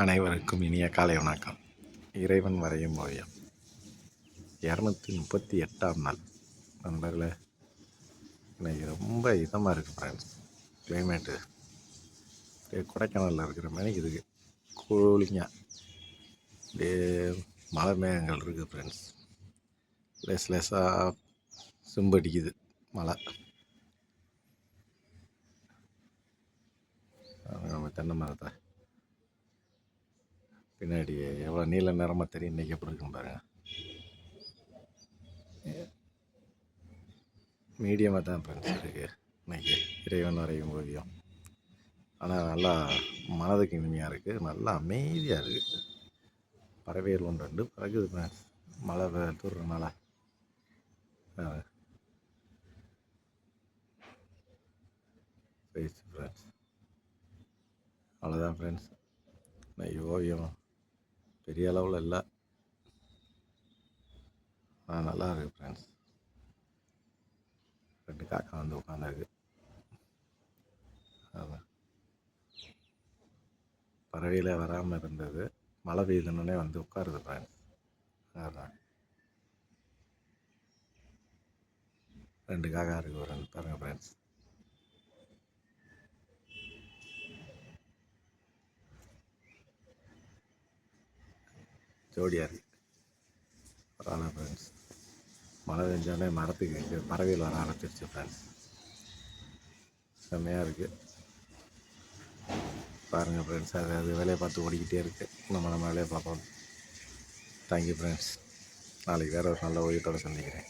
அனைவருக்கும் இனிய காலை வணக்கம். இறைவன் வரையும் ஓவியம். இரநூத்தி முப்பத்தி எட்டாம் நாள். நண்பர்களே இன்னைக்கு ரொம்ப இதமாக இருக்குது ஃப்ரெண்ட்ஸ் கிளைமேட்டு அப்படியே கொடைக்கானலில் இருக்கிற மாதிரி இருக்குது. கூலிங்காக அப்படியே மலை மேகங்கள் இருக்குது ஃப்ரெண்ட்ஸ் லேஸ் லேசாக சிம்படிக்குது மழை. நம்ம தென்னை மரத்தை. பின்னாடி எவ்வளோ நீல நிறமாக தெரியும். இன்றைக்கி எப்படி இருக்கும் பாருங்க. மீடியமாக தான் ஃப்ரெண்ட்ஸ் இருக்குது இன்னைக்கு இறைவன் வரையும் ஓவியம். ஆனால் நல்லா மனதுக்கு இனிமையாக இருக்குது நல்லா அமைதியாக இருக்குது பறவைகள் ஒன்று ரெண்டு பறக்குது ஃப்ரெண்ட்ஸ் மழை வே- தூர்றனால ஃப்ரெண்ட்ஸ் அவ்வளோதான் ஃப்ரெண்ட்ஸ் இன்னைக்கு ஓவியம் பெரிய அளவில் இல்லை. ஆனால் நல்லா இருக்கு ஃப்ரெண்ட்ஸ் ரெண்டு காக்கா வந்து உட்காந்துருக்கு அதான் பறவையில் வராமல் இருந்தது. மழை பெய்யுதுன்னே வந்து உட்காருது ஃப்ரெண்ட்ஸ் அதான். ரெண்டு காக்கா இருக்கு ஒரு பாருங்கள் ஃப்ரெண்ட்ஸ் ஜோடியாக இருக்குது ஃப்ரெண்ட்ஸ் மழை பெஞ்சோடனே மரத்துக்கு இங்கே வர ஆரம்பிச்சிருச்சு ஃப்ரெண்ட்ஸ் செம்மையாக இருக்குது பாருங்கள் ஃப்ரெண்ட்ஸ் அது அது வேலையை பார்த்து ஓடிக்கிட்டே இருக்குது நம்ம நம்ம வேலையை பார்ப்போம். தேங்க்யூ ஃப்ரெண்ட்ஸ் நாளைக்கு வேறு ஒரு நல்ல ஓய்வத்தோடு சந்திக்கிறேன்.